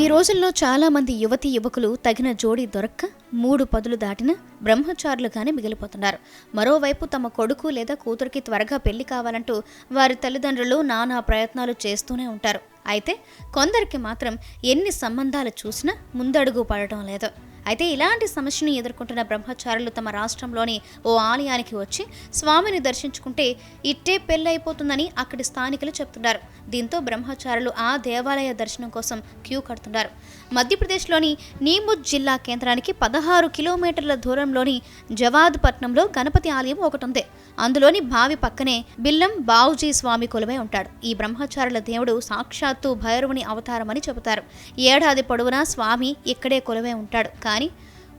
ఈ రోజుల్లో చాలా మంది యువతి యువకులు తగిన జోడీ దొరక్క మూడు పదులు దాటిన బ్రహ్మచారులుగానే మిగిలిపోతున్నారు. మరోవైపు తమ కొడుకు లేదా కూతురికి త్వరగా పెళ్ళి కావాలంటూ వారి తల్లిదండ్రులు నానా ప్రయత్నాలు చేస్తూనే ఉంటారు. అయితే కొందరికి మాత్రం ఎన్ని సంబంధాలు చూసినా ముందడుగు పడటం లేదు. అయితే ఇలాంటి సమస్యను ఎదుర్కొంటున్న బ్రహ్మచారులు తమ రాష్ట్రంలోని ఓ ఆలయానికి వచ్చి స్వామిని దర్శించుకుంటే ఇట్టే పెళ్ళైపోతుందని అక్కడి స్థానికులు చెప్తున్నారు. దీంతో బ్రహ్మచారులు ఆ దేవాలయ దర్శనం కోసం క్యూ కడుతున్నారు. మధ్యప్రదేశ్లోని నీముద్ జిల్లా కేంద్రానికి పదహారు కిలోమీటర్ల దూరంలోని జవాద్ పట్నంలో గణపతి ఆలయం ఒకటి ఉంది అందులోని బావి పక్కనే బిల్లం బావుజీ స్వామి కొలువై ఉంటాడు. ఈ బ్రహ్మచారుల దేవుడు సాక్షాత్తు భైరవుని అవతారమని చెబుతారు. ఏడాది పొడవునా స్వామి ఇక్కడే కొలువై ఉంటాడు. కానీ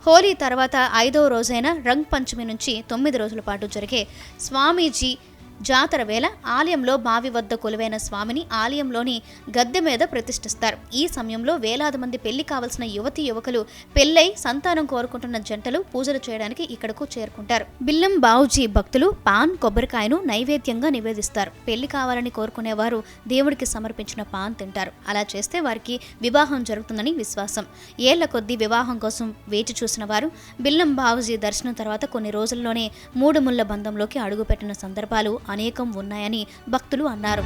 హోలీ తర్వాత ఐదవ రోజైన రంగ్ పంచమి నుంచి తొమ్మిది రోజుల పాటు జరిగే స్వామీజీ జాతర వేళ ఆలయంలో బావి వద్ద కొలువైన స్వామిని ఆలయంలోని గద్దె మీద ప్రతిష్ఠిస్తారు. ఈ సమయంలో వేలాది మంది పెళ్ళి కావలసిన యువతి యువకులు పెళ్ళై సంతానం కోరుకుంటున్న జంటలు పూజలు చేయడానికి ఇక్కడకు చేరుకుంటారు. బిల్లం బావుజీ భక్తులు పాన్ కొబ్బరికాయను నైవేద్యంగా నివేదిస్తారు. పెళ్ళి కావాలని కోరుకునేవారు దేవుడికి సమర్పించిన పాన్ తింటారు. అలా చేస్తే వారికి వివాహం జరుగుతుందని విశ్వాసం. ఏళ్ళ కొద్దీ వివాహం కోసం వేచి చూసిన వారు బిల్లం బావుజీ దర్శనం తర్వాత కొన్ని రోజుల్లోనే మూడు ముళ్ళ బంధంలోకి అడుగుపెట్టిన సందర్భాలు అనేకం ఉన్నాయని భక్తులు అన్నారు.